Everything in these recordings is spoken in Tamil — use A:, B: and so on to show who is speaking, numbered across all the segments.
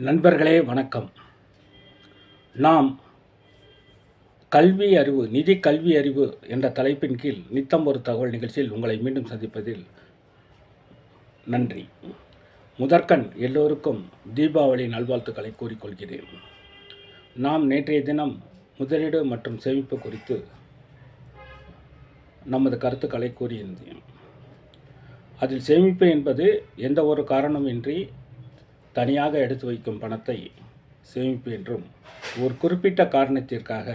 A: நண்பர்களே வணக்கம். நாம் கல்வி அறிவு நிதி கல்வி அறிவு என்ற தலைப்பின் கீழ் நித்தம் ஒரு தகவல் நிகழ்ச்சியில் உங்களை மீண்டும் சந்திப்பதில் நன்றி. முதற்கண் எல்லோருக்கும் தீபாவளி நல்வாழ்த்துக்களை கூறிக்கொள்கிறேன். நாம் நேற்றைய தினம் முதலீடு மற்றும் சேமிப்பு குறித்து நமது கருத்துக்களை கூறியிருந்தேன். அதில் சேமிப்பு என்பது எந்த ஒரு காரணமின்றி தனியாக எடுத்து வைக்கும் பணத்தை சேமிப்பு என்றும் ஒரு குறிப்பிட்ட காரணத்திற்காக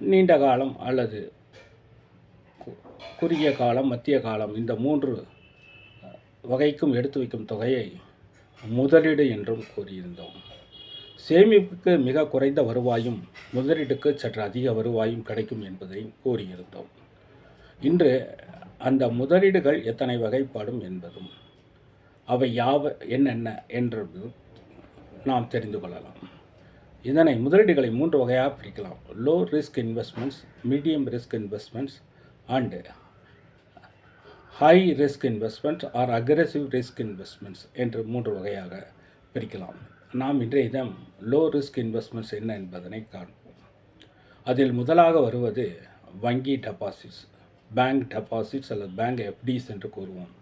A: நீண்ட காலம் அல்லது கு- குறுகிய காலம் மத்திய காலம் இந்த மூன்று வகைக்கும் எடுத்து வைக்கும் தொகையை முதலீடு என்றும் கூறியிருந்தோம். சேமிப்புக்கு மிக குறைந்த வருவாயும் முதலீட்டுக்கு சற்று அதிக வருவாயும் கிடைக்கும் என்பதை கூறியிருந்தோம். இன்று அந்த முதலீடுகள் எத்தனை வகைப்படும் என்பதும் அவை யாவ என்னென்ன என்றது நாம் தெரிந்து கொள்ளலாம். இதனை முதலீடுகளை மூன்று வகையாக பிரிக்கலாம். Low risk investments medium risk investments and high risk investment or aggressive risk investments என்று மூன்று வகையாக பிரிக்கலாம். நாம் இன்றைய தினம் லோ ரிஸ்க் இன்வெஸ்ட்மெண்ட்ஸ் என்ன என்பதனை காண்போம். அதில் முதலாக வருவது வங்கி டெபாசிட்ஸ் பேங்க் டெபாசிட்ஸ் அல்லது பேங்க் எஃப்டிஸ் என்று கூறுவோம்.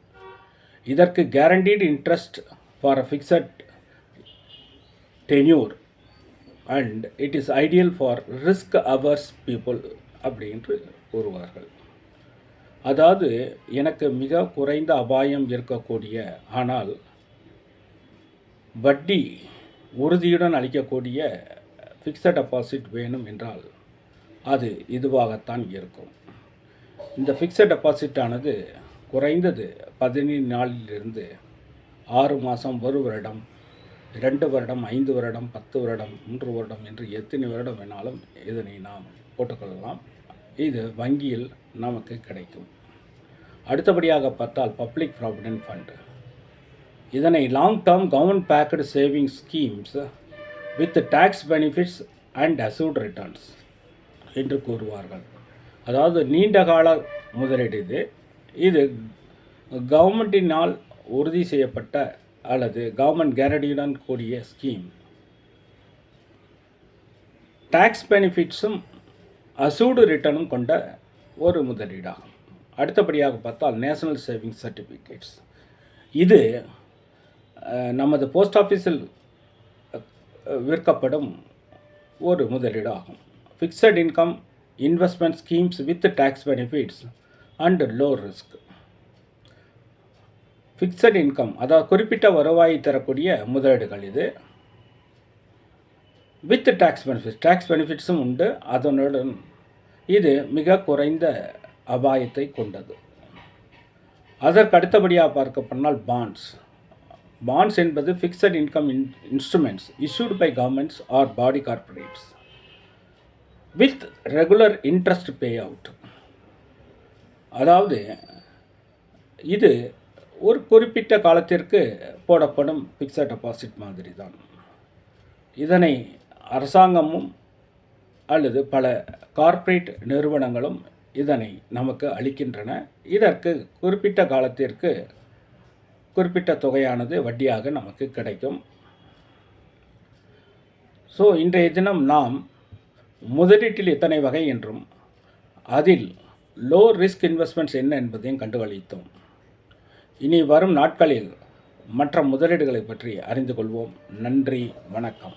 A: இதற்கு guaranteed interest for a fixed tenure and it is ideal for risk averse people அப்படின்று கூறுவார்கள். அதாவது எனக்கு மிக குறைந்த அபாயம் இருக்கக்கூடிய ஆனால் வட்டி உறுதியுடன் அளிக்கக்கூடிய ஃபிக்ஸட் டெபாசிட் வேணும் என்றால் அது இதுவாகத்தான் இருக்கும். இந்த ஃபிக்ஸட் டெபாசிட் ஆனது குறைந்தது பதினேழு நாளிலிருந்து ஆறு மாதம் ஒரு வருடம் இரண்டு வருடம் ஐந்து வருடம் பத்து வருடம் மூன்று வருடம் என்று எத்தனை வருடம் வேணாலும் இதனை நாம் போட்டுக்கொள்ளலாம். இது வங்கியில் நமக்கு கிடைக்கும். அடுத்தபடியாக பார்த்தால் பப்ளிக் ப்ராவிடென்ட் ஃபண்டு. இதனை long term government backed saving schemes with tax benefits and assured returns என்று கூறுவார்கள். அதாவது நீண்ட கால முதலீடு இது. இது கவர்மெண்ட்டினால் உறுதி செய்யப்பட்ட அல்லது கவர்மெண்ட் கேரண்டியுடன் கூடிய ஸ்கீம் டேக்ஸ் பெனிஃபிட்ஸும் அசூடு ரிட்டர்னும் கொண்ட ஒரு முதலீடாகும். அடுத்தபடியாக பார்த்தால் நேஷனல் சேவிங்ஸ் சர்டிஃபிகேட்ஸ் இது நமது போஸ்ட் ஆஃபீஸில் விற்கப்படும் ஒரு முதலீடாகும். Fixed income investment schemes with tax benefits and low risk fixed income அதாவது குறிப்பிட்ட வருவாயை தரக்கூடிய முதலீடுகள் இது. வித் டேக்ஸ் பெனிஃபிட்ஸ் டேக்ஸ் பெனிஃபிட்ஸும் உண்டு. அதனுடன் இது மிக குறைந்த அபாயத்தை கொண்டது. அதற்கு அடுத்தபடியாக பார்க்க போனால் பாண்ட்ஸ் பாண்ட்ஸ் என்பது fixed income in instruments issued by governments or body corporates with regular interest pay out அதாவது இது ஒரு குறிப்பிட்ட காலத்திற்கு போடப்படும் ஃபிக்ஸட் டெபாசிட் மாதிரி தான் இதனை அரசாங்கமும் அல்லது பல கார்ப்பரேட் நிறுவனங்களும் இதனை நமக்கு அளிக்கின்றன. இதற்கு குறிப்பிட்ட காலத்திற்கு குறிப்பிட்ட தொகையானது வட்டியாக நமக்கு கிடைக்கும். ஸோ இன்றைய தினம் நாம் முதலீட்டில் இத்தனை வகை என்றும் அதில் லோ ரிஸ்க் இன்வெஸ்ட்மெண்ட்ஸ் என்ன என்பதையும் கண்டுகளித்தோம். இனி வரும் நாட்களில் மற்ற முதலீடுகளை பற்றி அறிந்து கொள்வோம். நன்றி வணக்கம்.